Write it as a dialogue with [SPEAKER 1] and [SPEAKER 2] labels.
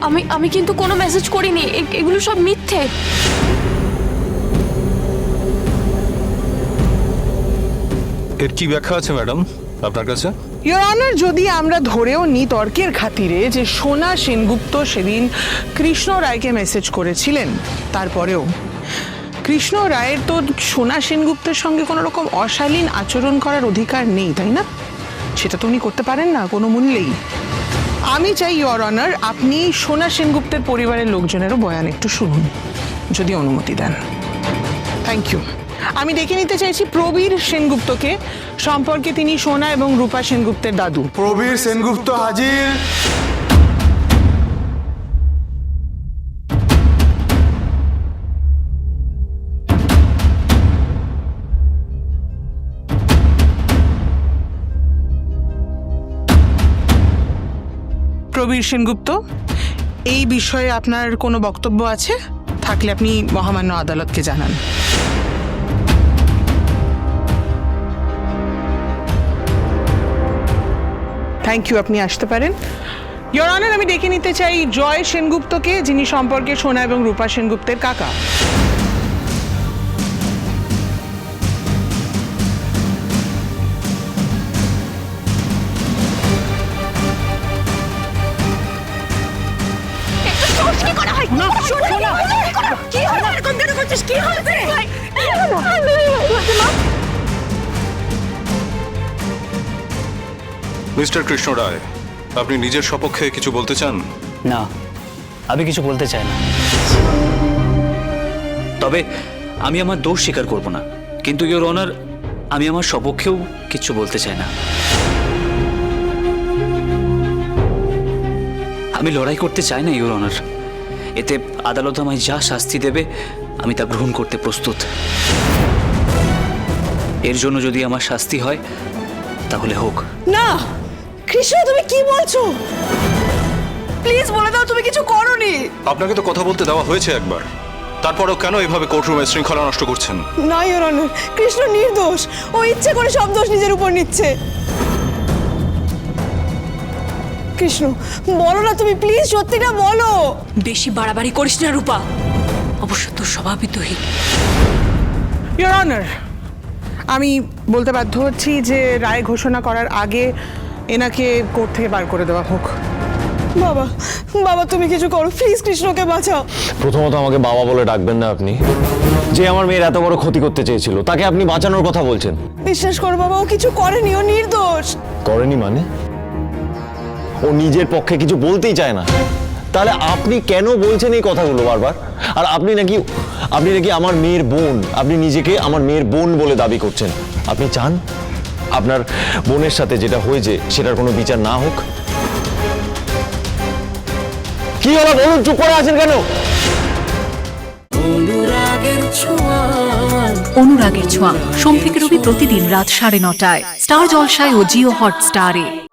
[SPEAKER 1] আমি আমি কিন্তু কোনো মেসেজ করিনি। এ- এগুলো সব মিথ্যে।
[SPEAKER 2] এর কি ব্যাখ্যা আছে ম্যাডাম আপনার কাছে?
[SPEAKER 3] ইয়োর অনার যদি আমরা ধরেও নিই তর্কের খাতিরে যে সোনা সেনগুপ্ত সেদিন কৃষ্ণ রায়কে মেসেজ করেছিলেন তারপরেও কৃষ্ণ রায়ের তো সোনা সেনগুপ্তের সঙ্গে কোনো রকম অশালীন আচরণ করার অধিকার নেই তাই না? সেটা তো উনি করতে পারেন না কোনো মূল্যেই। আমি চাই ইয়র অনার আপনি সোনা সেনগুপ্তের পরিবারের লোকজনেরও বয়ান একটু শুনুন, যদি অনুমতি দেন। থ্যাংক ইউ আমি দেখে নিতে চাইছি প্রবীর সেনগুপ্তকে। সম্পর্কে তিনি সোনা এবং রূপা সেনগুপ্তের দাদু।
[SPEAKER 4] প্রবীর সেনগুপ্ত হাজির।
[SPEAKER 3] প্রবীর সেনগুপ্ত এই বিষয়ে আপনার কোনো বক্তব্য আছে? থাকলে আপনি মহামান্য আদালতকে জানান। থ্যাংক ইউ আপনি আসতে পারেন। ইয়োর অনার আমি ডেকে নিতে চাই জয় সেনগুপ্তকে যিনি সম্পর্কে সোনা এবং রূপা সেনগুপ্তের কাকা।
[SPEAKER 2] মিস্টার কৃষ্ণ রায় আপনি নিজের সপক্ষে কিছু বলতে চান?
[SPEAKER 5] না আমি কিছু বলতে চাই না। তবে আমি আমার দোষ স্বীকার করব না। কিন্তু ইওর অনার আমি আমার সপক্ষেও কিছু বলতে চাই না। আমি লড়াই করতে চাই না ইওর অনার। এতে আদালত আমায় যা শাস্তি দেবে আমি তা গ্রহণ করতে প্রস্তুত। এর জন্য যদি আমার শাস্তি হয় তাহলে হোক।
[SPEAKER 6] না! কৃষ্ণ তুমি কি বলছো? প্লিজ বলে দাও তুমি কিছু করোনি।
[SPEAKER 2] আপনাকে তো কথা বলতে দেওয়া হয়েছে একবার। তারপরও কেন এভাবে কোর্টরুমে শৃঙ্খলা নষ্ট করছেন?
[SPEAKER 6] না ইওর অনার কৃষ্ণ নির্দোষ। ও ইচ্ছে করে সব দোষ নিজের উপর নিচ্ছে। কৃষ্ণ বলো না তুমি প্লিজ সত্যিটা বলো।
[SPEAKER 1] বেশি বাড়াবাড়ি করিস না রূপা। অবশ্য তোর স্বভাবই তো
[SPEAKER 3] ইয়োর অনার আমি বলতে বাধ্য হচ্ছি যে রায় ঘোষণা করার আগে এনাকে কোর্ট থেকে বার করে দেওয়া হোক।
[SPEAKER 6] বাবা বাবা তুমি কিছু করো প্লিজ কৃষ্ণকে বাঁচাও।
[SPEAKER 7] প্রথমত আমাকে বাবা বলে ডাকবেন না আপনি। যে আমার মেয়ের এত বড় ক্ষতি করতে চেয়েছিল তাকে আপনি বাঁচানোর কথা বলছেন।
[SPEAKER 6] বিশ্বাস করো বাবা ও কিছু করেনি ও নির্দোষ।
[SPEAKER 7] করেনি মানে? ও নিজের পক্ষে কিছু বলতেই চায় না। তাহলে আপনি কেন বলছেন এই কথাগুলো বারবার? আর আপনি নাকি আপনি নাকি আমার মেয়ের বোন আপনি নিজেকে আমার মেয়ের বোন বলে দাবি করছেন। আপনি চান আপনার বোনের সাথে যেটা হয়েছে সেটার কোনো বিচার না হোক? কি হলো বলুন চুপ করে আছেন কেন?
[SPEAKER 8] অনুরাগের ছোঁয়া সোম থেকে রবি প্রতিদিন রাত সাড়ে নটায়। স্টার জলসায় ও জিও হটস্টারে।